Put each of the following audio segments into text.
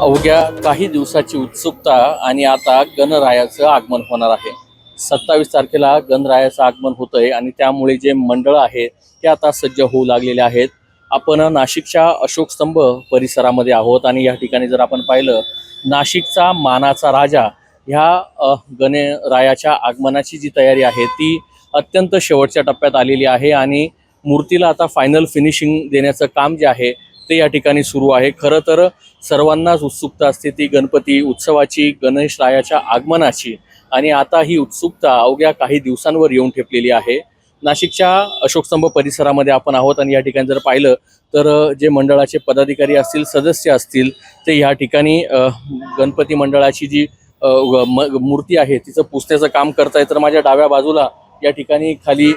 अवघ्या काही दिवसाची उत्सुकता आणि आता गणरायाचं आगमन होणार आहे. सत्तावीस तारखेला गणरायाचं आगमन होतंय आणि त्यामुळे जे मंडळ आहे ते आता सज्ज होऊ लागलेले आहेत. आपण नाशिकच्या अशोक स्तंभ परिसरामध्ये आहोत आणि या ठिकाणी जर आपण पाहिलं नाशिकचा मानाचा राजा ह्या गणरायाच्या आगमनाची जी तयारी आहे ती अत्यंत शेवटच्या टप्प्यात आलेली आहे आणि मूर्तीला आता फायनल फिनिशिंग देण्याचं काम जे आहे ते या ठिकाणी सुरू आहे. खरं तर सर्वांनाच उत्सुकता असते ती गणपती उत्सवाची गणेश रायाच्या आगमनाची. आणि आता ही उत्सुकता अवघ्या काही दिवसांवर येऊन ठेपलेली आहे. नाशिकच्या अशोकस्तंभ परिसरामध्ये आपण आहोत आणि या ठिकाणी जर पाहिलं तर जे मंडळाचे पदाधिकारी असतील सदस्य असतील ते या ठिकाणी गणपती मंडळाची जी मूर्ती आहे तिचं पुसण्याचं काम करताय. तर माझ्या डाव्या बाजूला या ठिकाणी खाली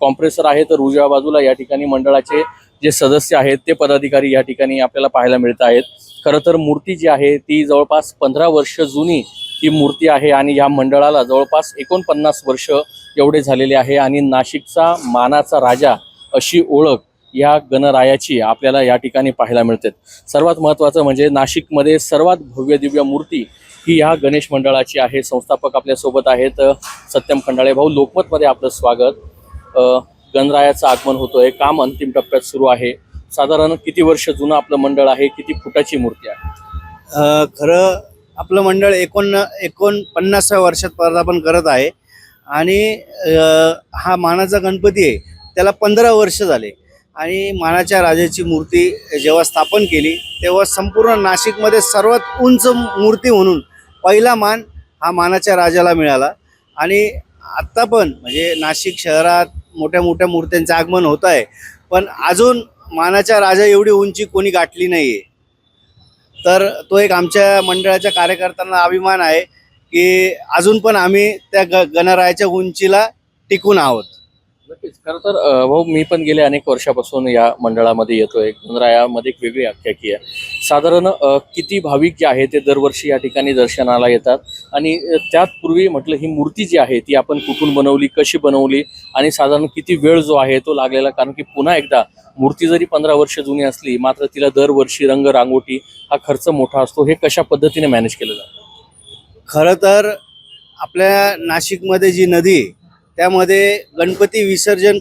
कॉम्प्रेसर आहे तर उजव्या बाजूला या ठिकाणी मंडळाचे जे सदस्य आहेत ते पदाधिकारी या ठिकाणी आपल्याला पाहायला मिळत आहेत. खरं तर मूर्ती जी आहे ती जवळपास पंधरा वर्ष जुनी ही मूर्ती आहे आणि या मंडळाला जवळपास एकोणपन्नास वर्ष एवढे झालेले आहे आणि नाशिकचा मानाचा राजा अशी ओळख या गणरायाची आपल्याला या ठिकाणी पाहायला मिळते. सर्वात महत्त्वाचं म्हणजे नाशिकमध्ये सर्वात भव्य दिव्य मूर्ती ही ह्या गणेश मंडळाची आहे. संस्थापक आपल्यासोबत आहेत सत्यम खंडाळे भाऊ. लोकमतमध्ये आपलं स्वागत. गणरायाचं आगमन होतोय काम अंतिम टप्प्यात सुरू आहे. साधारण किती वर्ष जुनं आपलं मंडळ आहे किती फुटाची मूर्ती आहे? खरं आपलं मंडळ एकोण एकोणपन्नासव्या वर्षात पदार्पण करत आहे. आणि हा मानाचा गणपती आहे त्याला पंधरा वर्ष झाले. आणि मानाच्या राजाची मूर्ती जेव्हा स्थापन केली तेव्हा संपूर्ण नाशिकमध्ये सर्वात उंच मूर्ती म्हणून पहिला मान हा मानाच्या राजाला मिळाला. आणि आत्ता पण म्हणजे नाशिक शहरात मोठ्या मोठ्या मूर्त्यांचं आगमन होत आहे. पण अजून मानाच्या राजा एवढी उंची कोणी गाठली नाही आहे तर तो एक आमच्या मंडळाच्या कार्यकर्त्यांना अभिमान आहे की अजून पण आम्ही त्या ग गणरायाच्या उंचीला टिकून आहोत. नक्कीच. खरं तर भाऊ मी पण गेले अनेक वर्षापासून या मंडळामध्ये येतोय. गणरायामध्ये एक वेगळी आख्यायकी आहे. साधारण किती भाविक जे आहे ते दरवर्षी या ठिकाणी दर्शनाला येतात. आणि त्यात पूर्वी म्हटलं ही मूर्ती जी आहे ती आपण कुठून बनवली कशी बनवली आणि साधारण किती वेळ जो आहे तो लागलेला? कारण की पुन्हा एकदा मूर्ती जरी पंधरा वर्ष जुनी असली मात्र तिला दरवर्षी रंग रांगोटी हा खर्च मोठा असतो. हे कशा पद्धतीने मॅनेज केलं जातं? खरं तर आपल्या नाशिकमध्ये जी नदी आहे त्यामध्ये गणपती विसर्जन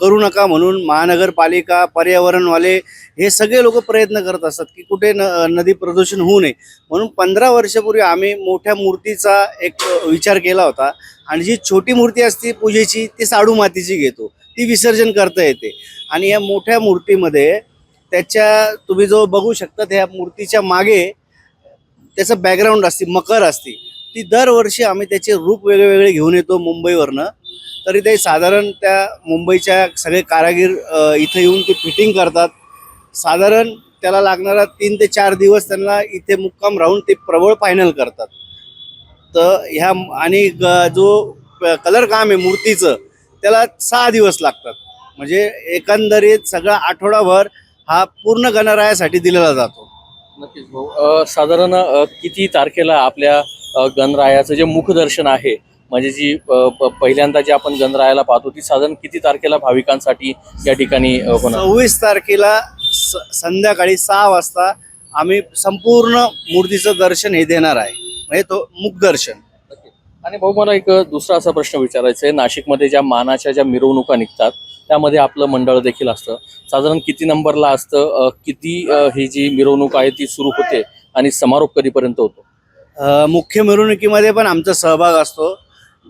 करू नका म्हणून महानगरपालिका पर्यावरणवाले हे सगळे लोक प्रयत्न करत असतात की कुठे न नदी प्रदूषण होऊ नये. म्हणून पंधरा वर्षापूर्वी आम्ही मोठ्या मूर्तीचा एक विचार केला होता आणि जी छोटी मूर्ती असते पूजेची ती साडू मातीची घेतो. ती विसर्जन करता येते. आणि या मोठ्या मूर्तीमध्ये त्याच्या तुम्ही जो बघू शकता त्या मूर्तीच्या मागे त्याचं बॅकग्राऊंड असते मकर असते. ती दरवर्षी आम्ही त्याचे रूप वेगळेवेगळे घेऊन येतो मुंबईवरनं. तरी ते साधारण त्या मुंबईच्या सगळे कारागीर इथे इथं येऊन ते फिटिंग करतात. साधारण त्याला लागणारा तीन ते चार दिवस त्यांना इथे मुक्काम राहून ते प्रबळ फायनल करतात. तर ह्या आणि ग- जो कलर काम आहे मूर्तीचं त्याला सहा दिवस लागतात. म्हणजे एकंदरीत सगळा आठवडाभर हा पूर्ण गणरायासाठी दिलेला जातो. नक्कीच भाऊ. साधारण किती तारखेला आपल्या गणरायाचं जे मुखदर्शन आहे म्हणजे जी पहिल्यांदा जे आपण गणरायाला पाहतो ती साधारण किती तारखेला भाविकांसाठी या ठिकाणी होणार? सव्वीस तारखेला संध्याकाळी सहा वाजता आम्ही संपूर्ण मूर्तीचं दर्शन हे देणार आहे. म्हणजे तो मुखदर्शन आणि भाऊ मला एक दुसरा असा प्रश्न विचारायचा आहे. नाशिकमध्ये ज्या मानाच्या ज्या मिरवणुका निघतात त्यामध्ये आपलं मंडळ देखील असतं. साधारण किती नंबरला असतं? किती ही जी मिरवणूक आहे ती सुरू होते आणि समारोप कधीपर्यंत होतो? मुख्य मिरवणुकीमध्ये पण आमचा सहभाग असतो.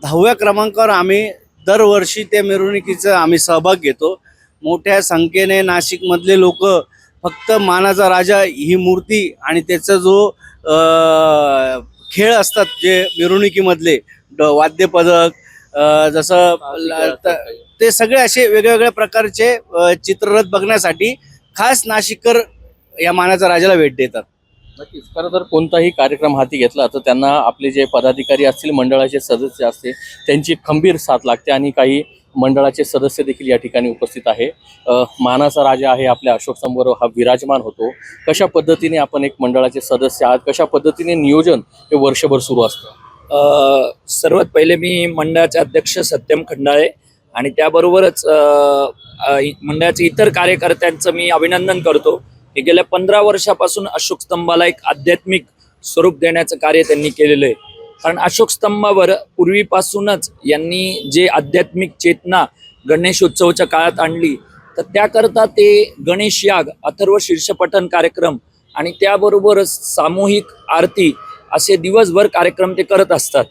दहाव्या क्रमांकावर आम्ही दरवर्षी त्या मिरवणुकीचा आम्ही सहभाग घेतो. मोठ्या संख्येने नाशिकमधले लोक फक्त मानाचा राजा ही मूर्ती आणि त्याचा जो खेळ असतात जे मिरवणुकीमधले ड- वाद्यपदक जसं त- सगळे असे वेगवेगळ्या प्रकारचे चित्ररथ बघण्यासाठी खास नाशिककर या मानाचा राजाला भेट देतात. नक्कीच. खरं तर कोणताही कार्यक्रम हाती घेतला तर त्यांना आपले जे पदाधिकारी असतील मंडळाचे सदस्य असते त्यांची खंबीर साथ लागते आणि काही मंडळाचे सदस्य देखील या ठिकाणी उपस्थित आहे. मानाचा राजा आहे आपल्या अशोक समोर हा विराजमान होतो. कशा पद्धतीने आपण एक मंडळाचे सदस्य आहात? कशा पद्धतीने नियोजन हे वर्षभर सुरू असतं? सर्वात पहिले मी मंडळाचे अध्यक्ष सत्यम खंडाळे आणि त्याबरोबरच मंडळाचे इतर कार्यकर्त्यांचं मी अभिनंदन करतो. हे गेल्या पंधरा वर्षापासून अशोक स्तंभाला एक आध्यात्मिक स्वरूप देण्याचं कार्य त्यांनी केलेलं आहे. कारण अशोक स्तंभावर पूर्वीपासूनच यांनी जे आध्यात्मिक चेतना गणेशोत्सवाच्या काळात आणली तर त्याकरता ते गणेश याग अथर्व शीर्षपठन कार्यक्रम आणि त्याबरोबरच सामूहिक आरती असे दिवसभर कार्यक्रम ते करत असतात.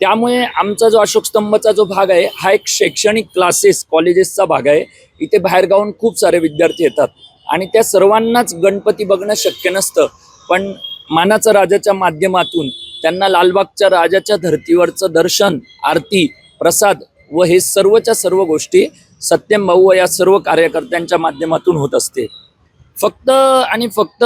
त्यामुळे आमचा जो अशोक स्तंभचा जो भाग आहे हा एक शैक्षणिक क्लासेस कॉलेजेसचा भाग आहे. इथे बाहेरगावून खूप सारे विद्यार्थी येतात. आणि त्या सर्वांनाच गणपती बघणं शक्य नसतं. पण मानाचा राजाच्या माध्यमातून त्यांना लालबागच्या राजाच्या धर्तीवरचं दर्शन आरती प्रसाद व हे सर्वच्या सर्व गोष्टी सत्यम भाऊ व या सर्व कार्यकर्त्यांच्या माध्यमातून होत असते. फक्त आणि फक्त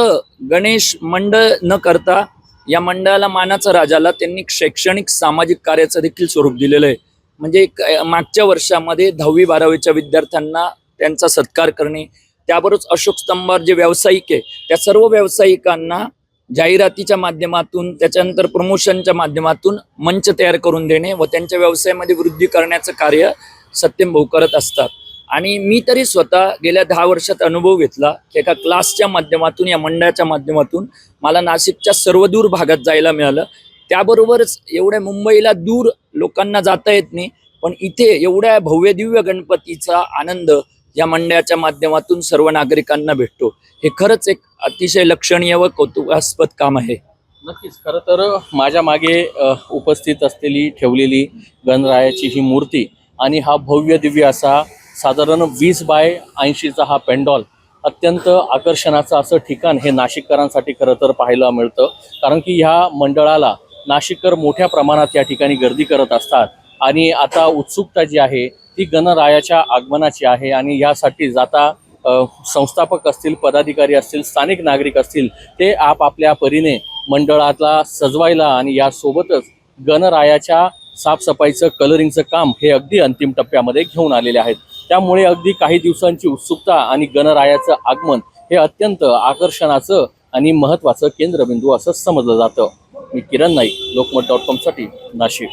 गणेश मंडळ न करता या मंडळाला मानाचा राजाला त्यांनी शैक्षणिक सामाजिक कार्याचं देखील स्वरूप दिलेलं आहे. म्हणजे मागच्या वर्षामध्ये दहावी बारावीच्या विद्यार्थ्यांना त्यांचा सत्कार करणे त्याबरोबर अशोक स्तंभावर जे व्यावसायिक आहे त्या सर्व व्यावसायिकांना जाहिरातीच्या माध्यमातून त्याच्यानंतर प्रमोशनच्या माध्यमातून मंच तयार करून देणे व त्यांच्या व्यवसायामध्ये वृद्धी करण्याचं कार्य सत्यम भाऊ करत असतात. आणि मी तरी स्वतः गेल्या दहा वर्षात अनुभव घेतला की एका क्लासच्या माध्यमातून या मंडळाच्या माध्यमातून मला नाशिकच्या सर्वदूर भागात जायला मिळालं. त्याबरोबरच एवढ्या मुंबईला दूर लोकांना जाता येत नाही पण इथे एवढ्या भव्य दिव्य गणपतीचा आनंद या मंडळाच्या माध्यमातून सर्व नागरिकांना भेटतो. हे खरंच एक अतिशय लक्षणीय व कौतुकास्पद काम आहे. नक्कीच. खरं तर माझ्या मागे उपस्थित असलेली ठेवलेली गणरायाची ही मूर्ती आणि हा भव्य दिव्य असा साधारण वीस बाय ऐंशीचा हा पेंडॉल अत्यंत आकर्षणाचं असं ठिकाण हे नाशिककरांसाठी खरं तर पाहायला मिळतं. कारण की ह्या मंडळाला नाशिककर मोठ्या प्रमाणात या ठिकाणी गर्दी करत असतात. आणि आता उत्सुकता जी आहे ती गणरायाच्या आगमनाची आहे आणि यासाठी जाता संस्थापक असतील पदाधिकारी असतील स्थानिक नागरिक असतील ते आपापल्या परीने मंडळाला सजवायला आणि यासोबतच गणरायाच्या साफसफाईचं कलरिंगचं काम हे अगदी अंतिम टप्प्यामध्ये घेऊन आलेले आहेत. त्यामुळे अगदी काही दिवसांची उत्सुकता आणि गणरायाचं आगमन हे अत्यंत आकर्षणाचं आणि महत्त्वाचं केंद्रबिंदू असं समजलं जातं. मी किरण नाईक लोकमत डॉट कॉमसाठी नाशिक.